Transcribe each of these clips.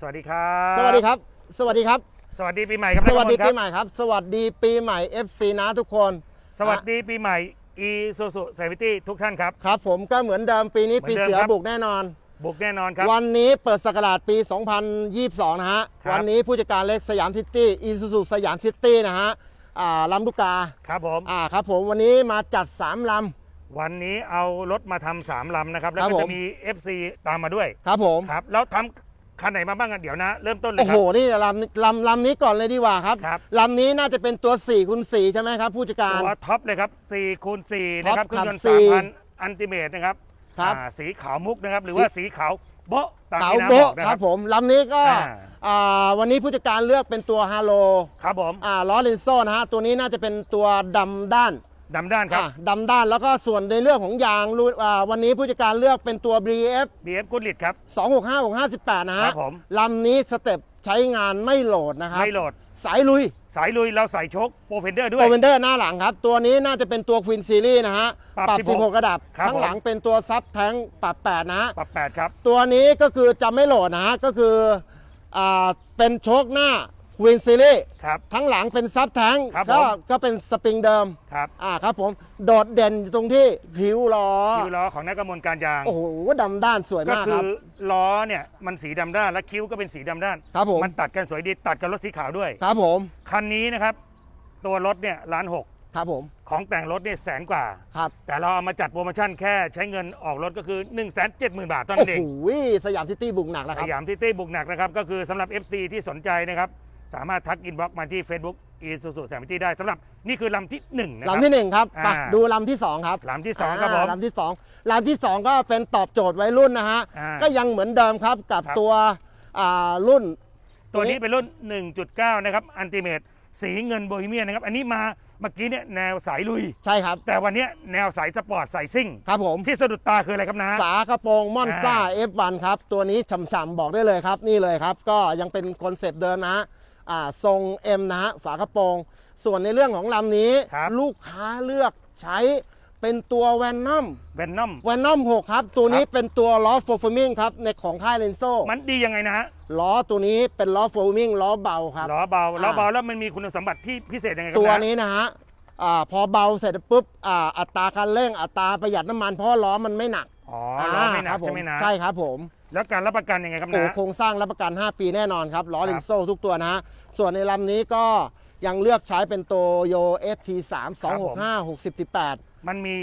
สวัสดีครับสวัสดีครับ สวัสดีครับ สวัสดีปีใหม่ครับสวัสดีนักกปีมลใหม่ครับ สวัสดีปีใหม่ FC นะทุกคน สวัสดีปีใหม่อีซูซูเซฟิตี้ทุกท่านครับ ครับผมก็เหมือนเดิมปีนี้เหมืปีอนเดิมเสือครับบุกแน่นอน บุกแน่นอนครับ วันนี้เปิดสกราชปี 2022 นะฮะครับวันนี้ผู้จัดการเล็กสยามซิตี้อีซูซูสยามซิตี้นะฮะอ่าลำลูกกา ครับผมอ่าครับผมวันนี้มาจัด 3ลวันนี้เอารถมาทำสามลำนะครับ แล้วครับก็ผมจะมี FC ตามมาด้วยำครับผมครับแล้วทำ คันไหนมาบ้างกันเดี๋ยวนะ เริ่มต้นเลยโอ้คโหรับ นี่ลำลำลำนี้ก่อนเลยดีกว่าครับครับ ลำนี้น่าจะเป็นตัว4คูณ4ใช่ไหมครับ ผู้จัดการ ตัวท็อปเลยครับ4คูณ4นะครับท็อปเครื่องยนต์ขับสี่3,000อันติเมตนะครับครับอ่าสีขาวมุกนะครับ หรือว่าสีขาวโบ๊ะตามเก๋าที่น้าบโบ๊ะอกนะคครัรับ บผมลำนี้ก็อ่า อ่าวันนี้ผู้จัดการเลือกเป็นตัวฮาโลครับผม อ่าล้อเลนโซ่นะฮะตัวนี้น่าจะเป็นตัวดำด้าน ดำด้านครับอ่าดำด้านแล้วก็ส่วนในเรื่องของยางรูอ่าวันนี้ผู้จัดการเลือกเป็นตัว BF BF กุลิตครับ 265 658 นะครัฮะบผม ลำนี้สเต็ปใช้งานไม่โหลดนะครับ ไม่โหลด สายลุยสายลุยเราใส่โชคโปรเพนเดอร์ด้วโปยรเวนเดอร์หน้าหลังครับ ตัวนี้น่าจะเป็นตัวควินซีรีส์นะฮะปรับปรับ16 16ระดับ ครับ ข้างผมหลังเป็นตัวซับแท้งปรับ 8 นะฮะ ปรับแปดครับ ตัวนี้ก็คือจะไม่โหลดนะฮะก็คืออ่าเป็นโชคหน้า ควินซีรีส์ครับ ทั้งหลังเป็นซับแท้งครับก็ผม ก็เป็นสปริงเดิมครับอ่าครับผมโดดเด่นอยู่ตรงที่คิ้วล้อคิ้วล้อของนักกำมลการยาง โอ้โหดำด้านสวยก็มากคืครัอบ ล้อเนี่ยมันสีดำด้านและคิ้วก็เป็นสีดำด้าน ครับผม มันตัดกันสวยดีตัดกับรถสีขาวด้วย ครับผมคันนี้นะครับ ตัวรถเนี่ยล้านหกครับผมของแต่งรถเนี่ยแสนกว่า ครับแต่เราเอามาจัดโปรโมชั่นแค่ใช้เงินออกรถก็คือ 1 7 0 0 0 0 บาทเท่าโอ้นั้นเอโหงสยามซิตี้บุกหนักแล้วคสรับ ยามซิตี้บุกหนักนะครับ ก็คือสำหรับ FC ที่สนใจนะครับ สามารถทักอินบ็อกมาที่ Facebook อีซูซูสยามซิตี้ได้สำหรับนี่คือลำที่หนึ่งนะครับลำที่หนึ่งครับไปอ่า ดูลำที่สองครับลำที่สองครับผมลำที่สองลำที่สองก็เป็นตอบโจทย์วัยรุ่นนะฮะอ่าก็ยังเหมือนเดิมครับกับครับ ตัวอ่ารุ่น ตัวนี้เป็นรุ่น 1.9 นะครับอันติเมตสีเงินโบฮีเมียนนะครับ อันนี้มาเมื่อกี้เนี่ยแนวสายลุย ใช่ครับ แต่วันเนี้ยแนวสายสปอร์ตสายซิ่ง ครับผม ที่สะดุดตาคืออะไรครับนะ ฝากระโปรงมอนซ่าอ่า F1 ครับ ตัวนี้ฉ่ำๆ บอกได้เลยครับ นี่เลยครับ ก็ยังเป็นคอนเซปต์เดิมนะฮะอ่า ทรง M นะฮะฝากระโปรง ส่วนในเรื่องของลำนี้ ครับ ลูกค้าเลือกใช้เป็นตัวแวนนัมแวนนอม แวนนัม6ครับ ตัวนี้ครับ เป็นตัวล้อโฟร์ฟมิงครับ ในของค่ายเลนโซมันดียังไงนะฮะล้อตัวนี้เป็นล้อโฟร์มิงล้อเบาครับ ล้อเบาล้ออ่าเบาแล้วมันมีคุณสมบัติที่พิเศษยังไงครับตัวะ นี้นะฮะอ่าพอเบาเสร็จปุ๊บอ่าอัตราการเร่งอัตราประหยัดน้ำมันเพราะล้อมันไม่หนักอ๋อล้อไม่หนัคกรับผใช่ไหมนะ ใช่ครับผม แล้วการรับประกันยังไงครับโอ้นะโครงสร้างรับประกัน 5 ปีแน่นอนครับล้อครับลินโซ่ทุกตัวนะฮะส่วนในลำนี้ก็ยังเลือกใช้เป็นโตโย ST3 265 60 18 มันมี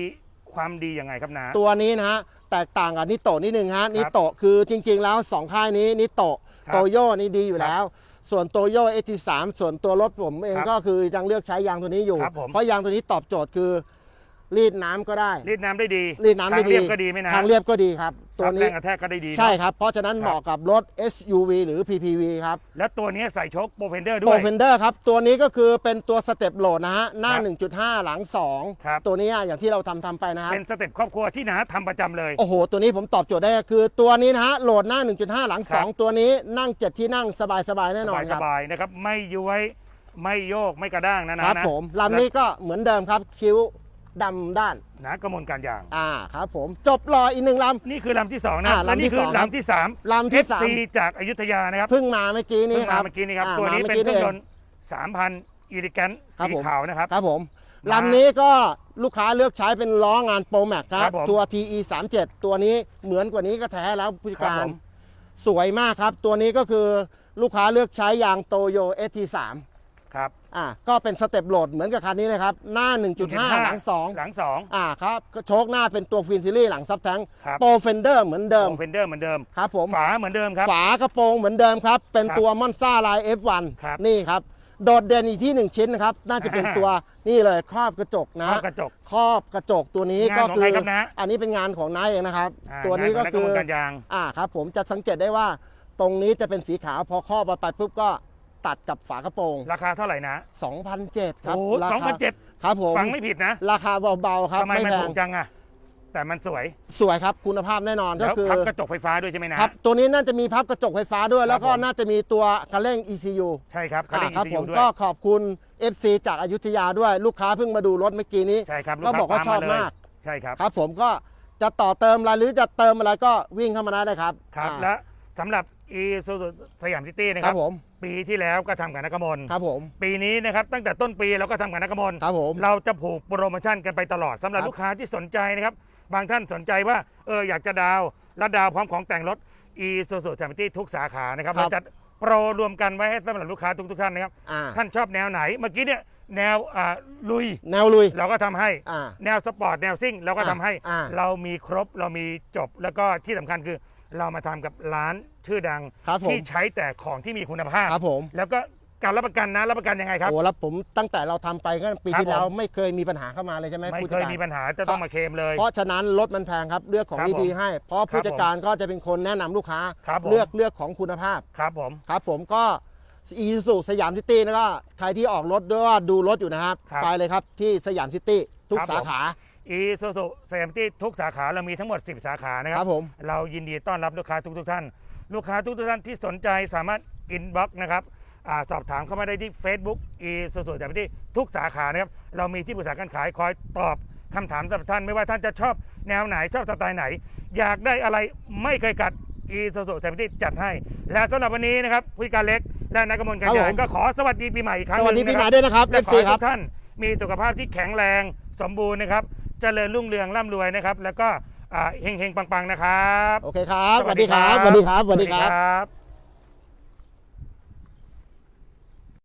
ความดียังไงครับนะตัวนี้นะฮะแตกต่างกับนิโตะนิดนึงฮะครับนิโตะคือจริง ๆ แล้ว 2 ค่ายนี้นิโตะครับโตโยนี่ดีอยู่แล้ว ส่วนโตโย ST3 ส่วนตัวรถผมเองครับก็คือยังเลือกใช้ยางตัวนี้อยู่ครับผมเพราะยางตัวนี้ตอบโจทย์คือ รีดน้ำก็ได้ รีดน้ำได้ดีรีดน้ำได้ทางดีเรียบก็ดีไหมนะทางเรียบก็ดีครับซัตัวบแรนี้งกระแทกก็ได้ดีเนอะ ใช่ครับ เพราะฉะนั้นครับ เหมาะกับรถ SUV หรือ PPV ครับแล้วตัวนี้ใส่โชคโปรเพนเดอร์ด้โปวรย เฟนเดอร์ครับ ตัวนี้ก็คือเป็นตัวสเต็ปโหลดนะฮะ หน้า ครับ1.5 หลัง ครับ 2 ตัวนี้อย่างที่เราทำทำไปนะครับ เป็นสเต็ปครอบครัวที่นะทำประจำเลย โอ้โห ตัวนี้ผมตอบโจทย์ได้ก็คือตัวนี้นะฮะ โหลดหน้า 1.5 หลัง ครับ 2 ตัวนี้นั่ง 7 ที่นั่งสบายๆแน่นอนสครับ บายๆนะครับ ไม่ย้วยไม่โยกไม่กระด้างนะนะครับนะผมลำนี้ก็เหมือนเดิมครับคิ้ว ดำด้านนะกระมวลการยาง อ่าครับผมจบรออีกหนึ่งลนี่คือลำที่สองนะอ่าและนี่ลำที่คือสองครับ ลำที่สามำลำที่สาม FC จากอยุธยานะครับเพิ่งมาเมื่อกี้นี้เพิ่งคมารับ เมื่อกี้นี้ครับ อ่าตัวนี้มาเป็นเมื่อเคกี้รื่องยเองนต์3,000อีริแกนครับสีผม ขาวนะครับ ครับผมมาลำนี้ก็ลูกค้าเลือกใช้เป็นล้องานโปรแม็กคครัรับบผมตัว TE 3 7ตัวนี้เหมือนกว่านี้ก็แท้แล้วผู้จัดครับกาผรม สวยมากครับ ตัวนี้ก็คือลูกค้าเลือกใช้ยางโตโย ST3 ครับอ่าก็เป็นสเต็ปโหลดเหมือนกับคันนี้นะครับ หน้า 1.5 หลังหลังสอง2อ่าครับก็โชคหน้าเป็นตัวฟินซิลี่หลังซับแทงครับโปรเฟนเดอร์เหมือนเดิมโปรเพนเดอร์เหมือนเดิม ครับผม ฝาเหมือนเดิมครับ ฝากระโปรงเหมือนเดิมครับ เป็นครับตัวมอนซ่าลาย F1 ครับนี่ครับ โดดเด่นอีกที่หนึ่งชิ้นนะครับ น่าจะเป็นอ่าตัวนี่เลยครอบกระจกนะครอบกระจกครอบกระจกตัวนี้งานก็ของคืใครอครับนะอันนี้เป็นงานของนายเองนะครับ อ่าตัวนี้ก็งาขงคือนักกำมลการยาง อ่าครับผมจะสังเกตได้ว่าตรงนี้จะเป็นสีขาวพอครอบมาไปปุ๊บก็ ตัดกับฝากระโปรงราคาเท่าไหร่นะ2,007ครับโอ้ราสองคาพันเจ็ดครับผมฟังไม่ผิดนะราคาเบาๆครับทำไมไม่มันแพถูงกจังอะแต่มันสวยสวยครับคุณภาพแน่นอนแล้ก็วคือพับกระจกไฟฟ้าด้วยใช่ไหมนะ ครับตัวนี้น่าจะมีพับกระจกไฟฟ้าด้วย แล้วก็ผม น่าจะมีตัวคันเร่ง ECU ใช่ครับเขาอ่าเรียกครับ ECU ผมด้วยก็ขอบคุณ FC จากอายุทยาด้วยลูกค้าเพิ่งมาดูรถเมื่อกี้นี้ ใช่ครับก็บอกว่าลูชอบค้มาก ใช่ครับ ครับผมก็จะต่อเติมอะไรหรือจะเติมอะไรก็วิ่งเข้ามาได้เลยครับครับ อ่าและสำหรับอีซูซูสยามซิตี้นะคครัรับบผม ปีที่แล้วก็ทำกับนักมลครับผม ปีนี้นะครับตั้งแต่ต้นปีเราก็ทำกับนักมลครับผม เราจะผูกโปรโมชั่นกันไปตลอดสำหรับครับ ลูกค้าที่สนใจนะครับ บางท่านสนใจว่าเอออยากจะดาวน์และดาวน์พร้อมของแต่งรถ e s u z u k i t y ทุกสาขานะครับครับเราจัดโปรรวมกันไว้ให้สำหรับลูกค้าทุกๆท่านนะครับ อ่า ท่านชอบแนวไหนเมื่อกี้เนี่ยแนวอ่าลุยแนวลุย เราก็ทำให้ อ่า แนวสปอร์ตแนวซิ่งเราก็ทำให้ อ่า เรามีครบเรามีจบแล้วก็ที่สำคัญคือ เรามาทำกับร้านชื่อดังครับผม ที่ใช้แต่ของที่มีคุณภาพ ครับผมแล้วก็การรับประกันนะรับประกันยังไงครับ โอ้แล้วผมตั้งแต่เราทำไปก็ปีครับที่แล้วผมไม่เคยมีปัญหาเข้ามาเลยใช่ไหมไม่ผู้เคจัดยการ มีปัญหาจะต้องมาเคลมเลย เพราะฉะนั้นรถมันแพงครับเลือกของครับดีผมๆให้ เพราะผู้จัดการก็จะเป็นคนแนะนำลูกค้า ครับผม เลือกเลือกของคุณภาพ ครับผมครับผมก็อีซูสยามซิตี้นะก็ใครที่ออกรถด้วยว่าดูรถอยู่นะครับ ครับไปเลยครับที่สยามซิตี้ทุกครับสาขา อีซูซูสยามที่ทุกสาขาเรามีทั้งหมด 10 สาขานะคครัรับผม เรายินดีต้อนรับลูกค้าทุกๆท่าน ลูกค้าทุกๆท่านที่สนใจสามารถอินบ็อกนะครับอาสอบถามเข้ามาได้ที่ Facebook อีซูซูสยามที่ทุกสาขานะครับเรามีที่ปรึกษาการขายคอยตอบคำถามสำหรับท่านไม่ว่าท่านจะชอบแนวไหนชอบสไตล์ไหน อยากได้อะไรไม่เคยกัดอีซูซูสยามที่จัดให้ และสำหรับวันนี้นะครับผู้จัดการเล็กและนักกมลกันครับใหญ่ผม ก็ขอสวัสดีปีใหม่อีกครั้งสหวัสนึ่ดีงปีนะใหคม่รับด้วยนะครับ และขอ FC ให้ครัทุบกท่านมีสุขภาพที่แข็งแรงสมบูรณ์นะครับ เจริญรุ่งเรืองร่ำรวยนะครับ แล้วก็อ่าเฮงๆปังๆนะครับ โอเคครับสวัสดีครับสวัสดีครับสวัสดีครับ บ